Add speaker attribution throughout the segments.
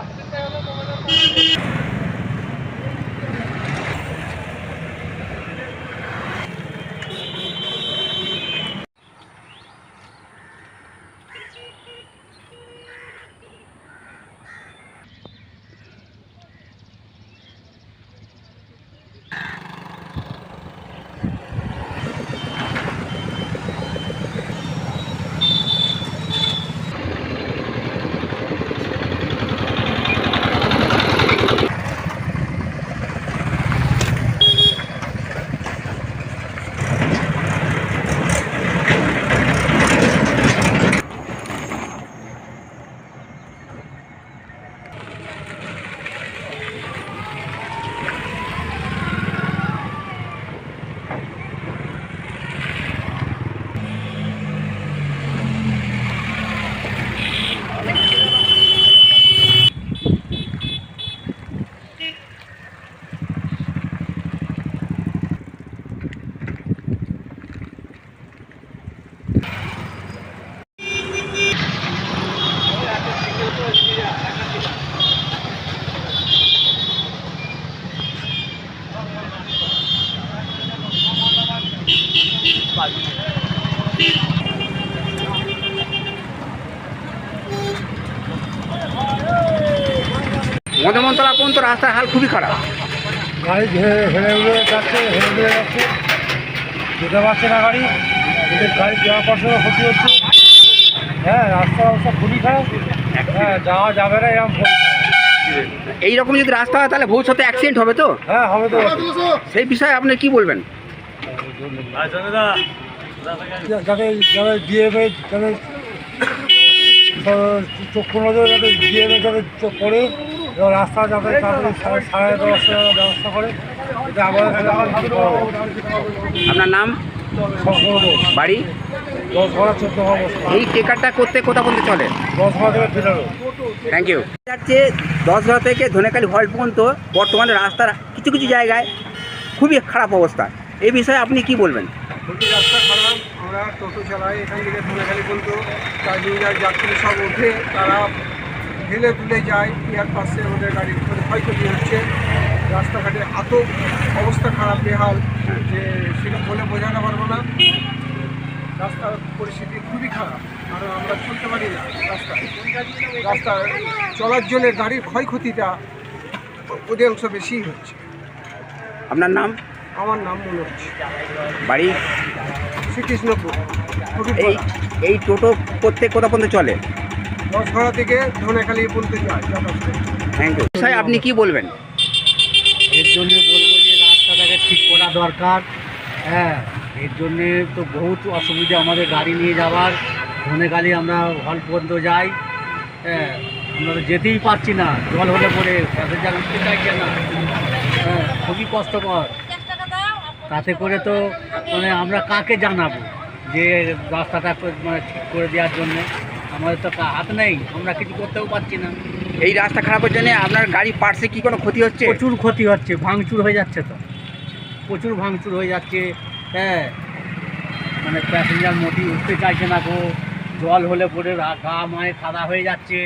Speaker 1: আসতে চাই হলো তোমাদের মদমন্তলা পর্যন্ত রাস্তার হাল খুবই খারাপ।
Speaker 2: গাড়ি উড়ে যাচ্ছে উড়ে যাচ্ছে। যেতে পারছে না গাড়ি। এদের গাড়ি যাওয়া পাশে ক্ষতি হচ্ছে। হ্যাঁ রাস্তার অবস্থা খুবই খারাপ। হ্যাঁ যাওয়া যাবে না এরকম খুবই
Speaker 1: এই রকম যদি রাস্তা হয় তাহলে ভবিষ্যতে অ্যাক্সিডেন্ট হবে তো?
Speaker 2: হ্যাঁ হবে তো।
Speaker 1: সেই বিষয়ে আপনি কি বলবেন?
Speaker 2: যাতে যাতে ডিএমএ যাতে চক্ষু নজর যাতে ডিএমএ যাতে চোখ পড়ে। এবং রাস্তা যাতে তাড়াতাড়ি সারা- ব্যবস্থা ব্যবস্থা করে এটা আমাদের
Speaker 1: আপনার নাম? বাড়ি?
Speaker 2: দশ ঘণ্টা চোদ্দ অবস্থা
Speaker 1: এই টেকারটা করতে কোথা পর্যন্ত চলে? থ্যাংক ইউ যাচ্ছে দশঘা থেকে ধনেখালি হল পর্যন্ত বর্তমানে রাস্তার কিছু কিছু জায়গায় খুবই খারাপ অবস্থা। এই বিষয়ে আপনি কি বলবেন?
Speaker 3: রাস্তা খারাপ। আমরা টোটো চালাই এখান থেকে ধনেখালি পর্যন্ত। যাত্রী সব ওঠে তারা ঢেলে তুলে যায় ইয়ার পাশে ওদের গাড়ির ক্ষয়ক্ষতি হচ্ছে। রাস্তাঘাটে এত অবস্থা খারাপ বেহাল যে সেটা বলে বোঝাতে পারব না। রাস্তার পরিস্থিতি খুবই খারাপ আর আমরা চলতে পারি না রাস্তায়। রাস্তা চলার জন্য গাড়ির ক্ষয়ক্ষতিটা অধিকাংশ বেশি হচ্ছে।
Speaker 1: আপনার নাম?
Speaker 3: আমার নাম মনে হচ্ছে
Speaker 1: বাড়ি?
Speaker 3: শ্রীকৃষ্ণপুর
Speaker 1: এই এই টোটো করতে কোথা পর্যন্ত চলে?
Speaker 3: দশঘরা থেকে ধনেখালি বলতে যায় যাতায়াত
Speaker 1: থ্যাংক ইউ বিষয়ে আপনি কি বলবেন?
Speaker 2: এর জন্য বলব যে রাস্তাটাকে ঠিক করা দরকার। হ্যাঁ এর জন্যে তো বহুত অসুবিধা আমাদের গাড়ি নিয়ে যাওয়ার। ধনেখালি আমরা হল পর্যন্ত যাই। হ্যাঁ আমরা তো যেতেই পারছি না। জল হলে পরে প্যাসেঞ্জার উঠতে চাইছে না। হ্যাঁ খুবই কষ্টকর। তাতে করে তো মানে আমরা কাকে জানাব যে রাস্তাটা মানে ঠিক করে দেওয়ার জন্যে? আমাদের তো হাত নেই আমরা কিছু করতেও পারছি না।
Speaker 1: এই রাস্তা খারাপের জন্য আপনার গাড়ি পার্টসে কি কোনো ক্ষতি হচ্ছে?
Speaker 2: প্রচুর ক্ষতি হচ্ছে ভাঙচুর হয়ে যাচ্ছে তো। প্রচুর ভাঙচুর হয়ে যাচ্ছে হ্যাঁ। মানে প্যাসেঞ্জার মোটি উঠতে চাইছে না গো জল হলে পরে গা মায়ে সাদা হয়ে যাচ্ছে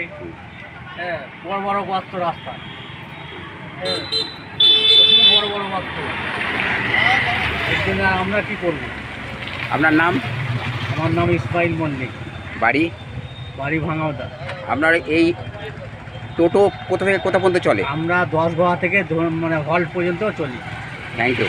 Speaker 2: হ্যাঁ। বড় বড় গর্ত রাস্তা হ্যাঁ। বড় বড় গর্ত এর জন্য আমরা কী করব?
Speaker 1: আপনার নাম?
Speaker 2: আমার নাম ইসমাইল মল্লিক।
Speaker 1: বাড়ি?
Speaker 2: বাড়ি ভাঙাওদা
Speaker 1: আপনার এই টোটো কোথা থেকে কোথা পর্যন্ত চলে?
Speaker 2: আমরা দশ গোয়া থেকে ধরুন মানে হল পর্যন্ত চলি।
Speaker 1: Thank you